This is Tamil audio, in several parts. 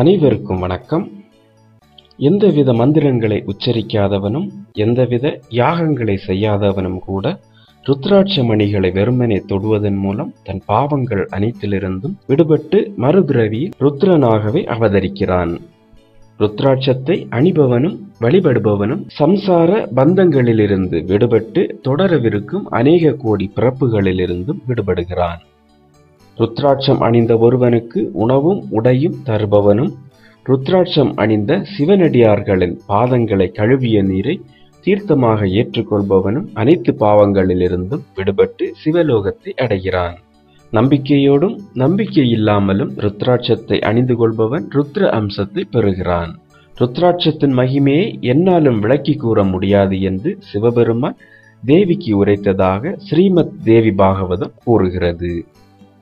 அனைவருக்கும் வணக்கம். எந்தவித மந்திரங்களை உச்சரிக்காதவனும் எந்தவித யாகங்களை செய்யாதவனும் கூட ருத்ராட்ச மணிகளை வெறுமனே தொடுவதன் மூலம் தன் பாவங்கள் அனைத்திலிருந்தும் விடுபட்டு மறுபிறவியில் ருத்ரனாகவே அவதரிக்கிறான். ருத்ராட்சத்தை அணிபவனும் வழிபடுபவனும் சம்சார பந்தங்களிலிருந்து விடுபட்டு தொடரவிருக்கும் அநேக கோடி பிறப்புகளிலிருந்தும் விடுபடுகிறான். ருத்ராட்சம் அணிந்த ஒருவனுக்கு உணவும் உடையும் தருபவனும் ருத்ராட்சம் அணிந்த சிவனடியார்களின் பாதங்களை கழுவிய நீரை தீர்த்தமாக ஏற்றுக்கொள்பவனும் அனைத்து பாவங்களிலிருந்தும் விடுபட்டு சிவலோகத்தை அடைகிறான். நம்பிக்கையோடும் நம்பிக்கை இல்லாமலும் ருத்ராட்சத்தை அணிந்து கொள்பவன் ருத்ர அம்சத்தை பெறுகிறான். ருத்ராட்சத்தின் மகிமையை என்னாலும் விளக்கி கூற முடியாது என்று சிவபெருமான் தேவிக்கு உரைத்ததாக ஸ்ரீமத் தேவி பாகவதம் கூறுகிறது.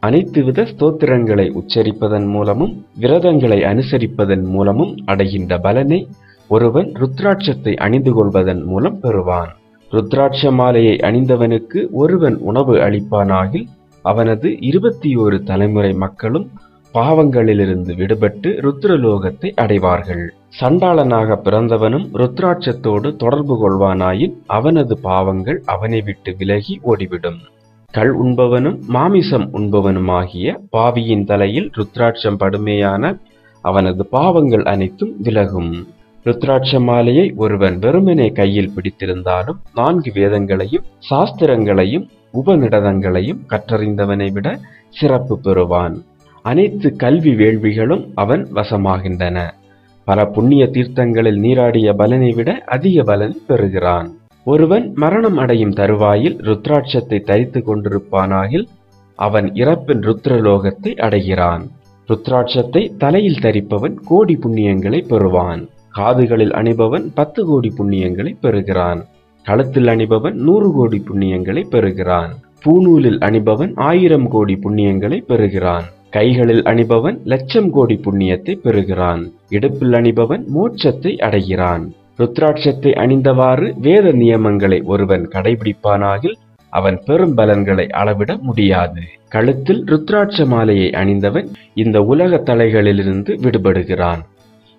அனைத்து வித ஸ்தோத்திரங்களை உச்சரிப்பதன் மூலமும் விரதங்களை அனுசரிப்பதன் மூலமும் அடைகின்ற பலனை ஒருவன் ருத்ராட்சத்தை அணிந்து கொள்வதன் மூலம் பெறுவான். ருத்ராட்ச மாலையை அணிந்தவனுக்கு ஒருவன் உணவு அளிப்பானாகில் அவனது இருபத்தி ஒரு தலைமுறை மக்களும் பாவங்களிலிருந்து விடுபட்டு ருத்ரலோகத்தை அடைவார்கள். சண்டாளனாக பிறந்தவனும் ருத்ராட்சத்தோடு தொடர்பு கொள்வானாயின் அவனது பாவங்கள் அவனை விட்டு விலகி ஓடிவிடும். கள் உண்பவனும் மாமிசம் உண்பவனுமாகிய பாவியின் தலையில் ருத்ராட்சம் படுமையான அவனது பாவங்கள் அனைத்தும் விலகும். ருத்ராட்ச மாலையை ஒருவன் வெறுமனே கையில் பிடித்திருந்தாலும் நான்கு வேதங்களையும் சாஸ்திரங்களையும் உபநிடதங்களையும் கற்றறிந்தவனை விட சிறப்பு பெறுவான். அனைத்து கல்வி வேள்விகளும் அவன் வசமாகின்றன. பல புண்ணிய தீர்த்தங்களில் நீராடிய பலனை விட அதிக பலன் பெறுகிறான். ஒருவன் மரணம் அடையும் தருவாயில் ருத்ராட்சத்தை தரித்து கொண்டிருப்பானாகில் அவன் இறப்பின் ருத்ரலோகத்தை அடைகிறான். ருத்ராட்சத்தை தலையில் தரிப்பவன் கோடி புண்ணியங்களை பெறுவான். காதுகளில் அணிபவன் பத்து கோடி புண்ணியங்களை பெறுகிறான். கழுத்தில் அணிபவன் நூறு கோடி புண்ணியங்களை பெறுகிறான். பூநூலில் அணிபவன் ஆயிரம் கோடி புண்ணியங்களை பெறுகிறான். கைகளில் அணிபவன் லட்சம் கோடி புண்ணியத்தை பெறுகிறான். இடுப்பில் அணிபவன் மோட்சத்தை அடைகிறான். ருத்ராட்சத்தை அணிந்தவாறு வேத நியமங்களை ஒருவன் கடைபிடிப்பானாகில் அவன் பெரும் பலன்களை அளவிட முடியாது. கழுத்தில் ருத்ராட்ச மாலையை அணிந்தவன் இந்த உலக தலைகளிலிருந்து விடுபடுகிறான்.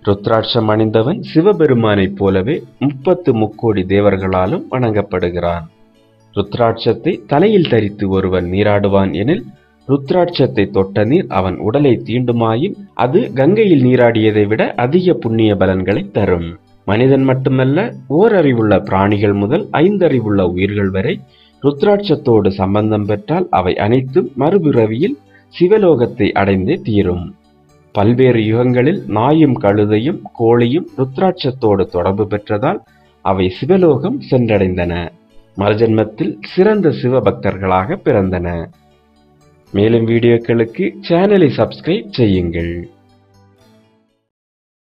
ருத்ராட்சம் அணிந்தவன் சிவபெருமானைப் போலவே முப்பத்து முக்கோடி தேவர்களாலும் வணங்கப்படுகிறான். ருத்ராட்சத்தை தலையில் தரித்து ஒருவன் நீராடுவான் எனில் ருத்ராட்சத்தை தொட்ட நீர் அவன் உடலை தீண்டுமாயின் அது கங்கையில் நீராடியதை விட அதிக புண்ணிய பலன்களை தரும். மனிதன் மட்டுமல்ல ஓரறிவுள்ள பிராணிகள் முதல் ஐந்தறிவுள்ள உயிர்கள் வரை ருத்ராட்சத்தோடு சம்பந்தம் பெற்றால் அவை அனைத்தும் மறுபிறவியில் சிவலோகத்தை அடைந்தே தீரும். பல்வேறு யுகங்களில் நாயும் கழுதையும் கோழியும் ருத்ராட்சத்தோடு தொடர்பு பெற்றதால் அவை சிவலோகம் சென்றடைந்தன. மறுஜன்மத்தில் சிறந்த சிவபக்தர்களாக பிறந்தன. மேலும் வீடியோக்களுக்கு சேனலை சப்ஸ்கிரைப் செய்யுங்கள்.